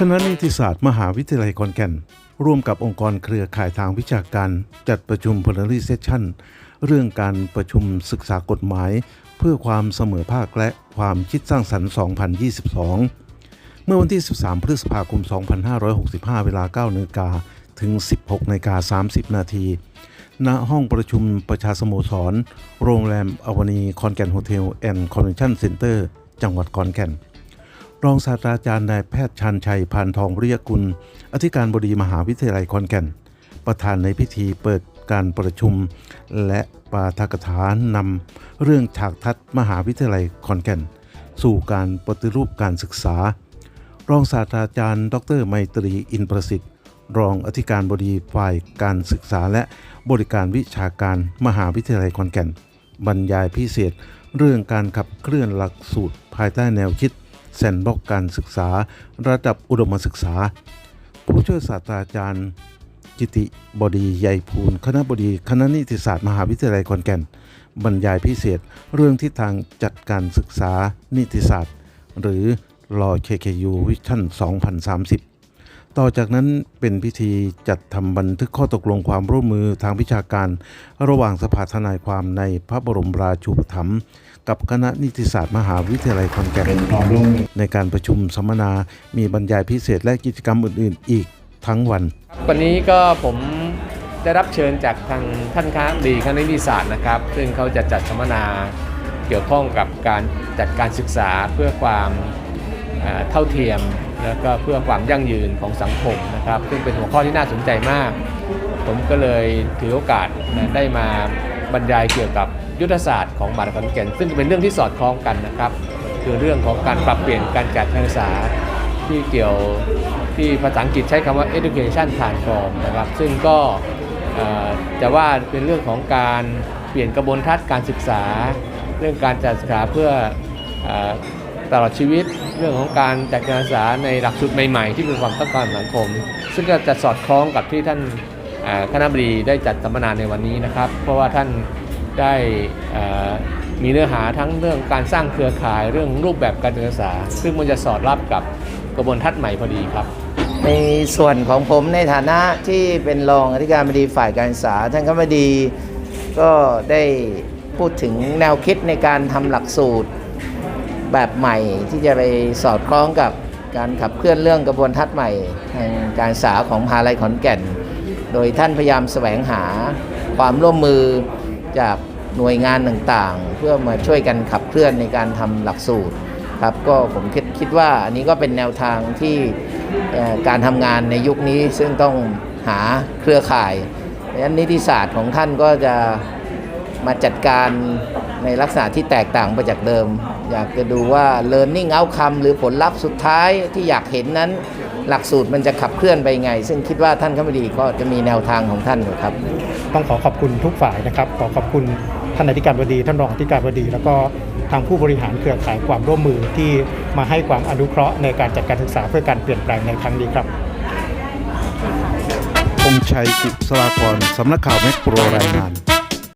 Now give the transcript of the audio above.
คณะนิติศาสตร์มหาวิทยาลัยขอนแก่น ร่วมกับองค์กรเครือข่ายทางวิชาการ จัดประชุม plenary session เรื่องการประชุมศึกษากฎหมาย เพื่อความเสมอภาคและความคิดสร้างสรรค์ 2022 เมื่อวันที่ 13 พฤษภาคม 2565 เวลา9นาฬิกาถึง 16นาฬิกา30 นาที ณ ห้องประชุมประชาสโมสร โรงแรมอวนีคอนแก่นโฮเทลแอนด์คอนเวนชั่นเซ็นเตอร์ จังหวัดขอนแก่น รองศาสตราจารย์นายแพทย์ชันชัยพานทองวิริยกุล อธิการบดีมหาวิทยาลัยขอนแก่น ประธานในพิธีเปิดการประชุม และปาฐกถานำเรื่องฉากทัศน์มหาวิทยาลัยขอนแก่น สู่การปฏิรูปการศึกษา รองศาสตราจารย์ ดรไมตรีอินประสิทธิ์ รองอธิการบดีฝ่ายการศึกษาและบริการวิชาการมหาวิทยาลัยขอนแก่น บรรยายพิเศษ เรื่องการขับเคลื่อนหลักสูตรภายใต้แนวคิด แซนบ็อกการศึกษาระดับอุดมศึกษา ผู้ช่วยศาสตราจารย์ จิติบดีใยภูลคณะบดีคณะนิติศาสตร์มหาวิทยาลัยขอนแก่น บรรยายพิเศษเรื่องทิศทางจัดการศึกษานิติศาสตร์ หรือรอ KKU Vision 2030 ต่อจากนั้นเป็นพิธีจัดทำบันทึกข้อตกลงความร่วมมือทางวิชาการ ระหว่างสภาทนายความในพระบรมราชูปถัมภ์กับคณะนิติศาสตร์มหาวิทยาลัยขอนแก่นในการประชุมสัมมนา มีบรรยายพิเศษและกิจกรรมอื่น ๆ อีกทั้งวัน วันนี้ก็ผมได้รับเชิญจากทางท่านคณะดีคณะนิติศาสตร์นะครับ ซึ่งเขาจะจัดสัมมนาเกี่ยวข้องกับการจัดการศึกษาเพื่อความเท่าเทียม แล้วก็เพื่อความยั่งยืนของสังคมนะครับ ซึ่งเป็นหัวข้อที่น่าสนใจมาก ผมก็เลยถือโอกาสนะได้มาบรรยายเกี่ยวกับยุทธศาสตร์ของมหาวิทยาลัยขอนแก่นซึ่งเป็นเรื่องที่สอดคล้องกันนะครับ คือเรื่องของการปรับเปลี่ยนการจัดการศึกษาที่เกี่ยวที่ภาษาอังกฤษใช้คำว่า education transform นะครับ ซึ่งก็จะว่าเป็นเรื่องของการเปลี่ยนกระบวนทัศน์การศึกษา เรื่องการจัดศึกษาเพื่ออ ตลอดชีวิต เรื่องของการจัดการศึกษาในหลักสูตรใหม่ ๆ ที่เป็นความต้องการของสังคม ซึ่งก็จะสอดคล้องกับที่ท่านคณะบดีได้จัดสัมมนาในวันนี้นะครับ เพราะว่าท่านได้มีเนื้อหาทั้งเรื่องการสร้างเครือข่ายเรื่องรูปแบบการศึกษา ซึ่งมันจะสอดรับกับกระบวนทัศน์ใหม่พอดีครับ ในส่วนของผมในฐานะที่เป็นรองอธิการบดีฝ่ายการศึกษา ท่านคณะบดีก็ได้พูดถึงแนวคิดในการทำหลักสูตร แบบใหม่ที่จะไปสอดคล้องกับการขับเคลื่อนเรื่องกระบวนทัศน์ใหม่ทางการศึกษาของมหาลัยขอนแก่น โดยท่านพยายามแสวงหาความร่วมมือจากหน่วยงานต่างๆ เพื่อมาช่วยกันขับเคลื่อนในการทำหลักสูตรครับก็ผมคิดคิดว่าอันนี้ก็เป็นแนวทางที่การทำงานในยุคนี้ซึ่งต้องหาเครือข่ายดังนั้นนิติศาสตร์ของท่านก็จะ มาจัดการในลักษณะที่แตกต่างไปจากเดิม อยากจะดูว่า learning outcome หรือผลลัพธ์สุดท้ายที่อยากเห็นนั้น หลักสูตรมันจะขับเคลื่อนไปไง ซึ่งคิดว่าท่านคณะบดีก็จะมีแนวทางของท่านอยู่ครับ ต้องขอขอบคุณทุกฝ่ายนะครับ ขอขอบคุณท่านอธิการบดี ท่านรองอธิการบดี แล้วก็ทางผู้บริหารเครือข่ายความร่วมมือที่มาให้ความอนุเคราะห์ในการจัดการศึกษาเพื่อการเปลี่ยนแปลงในครั้งนี้ครับองค์ชัยกุศลากรสำนักข่าวแมกโปรรายงาน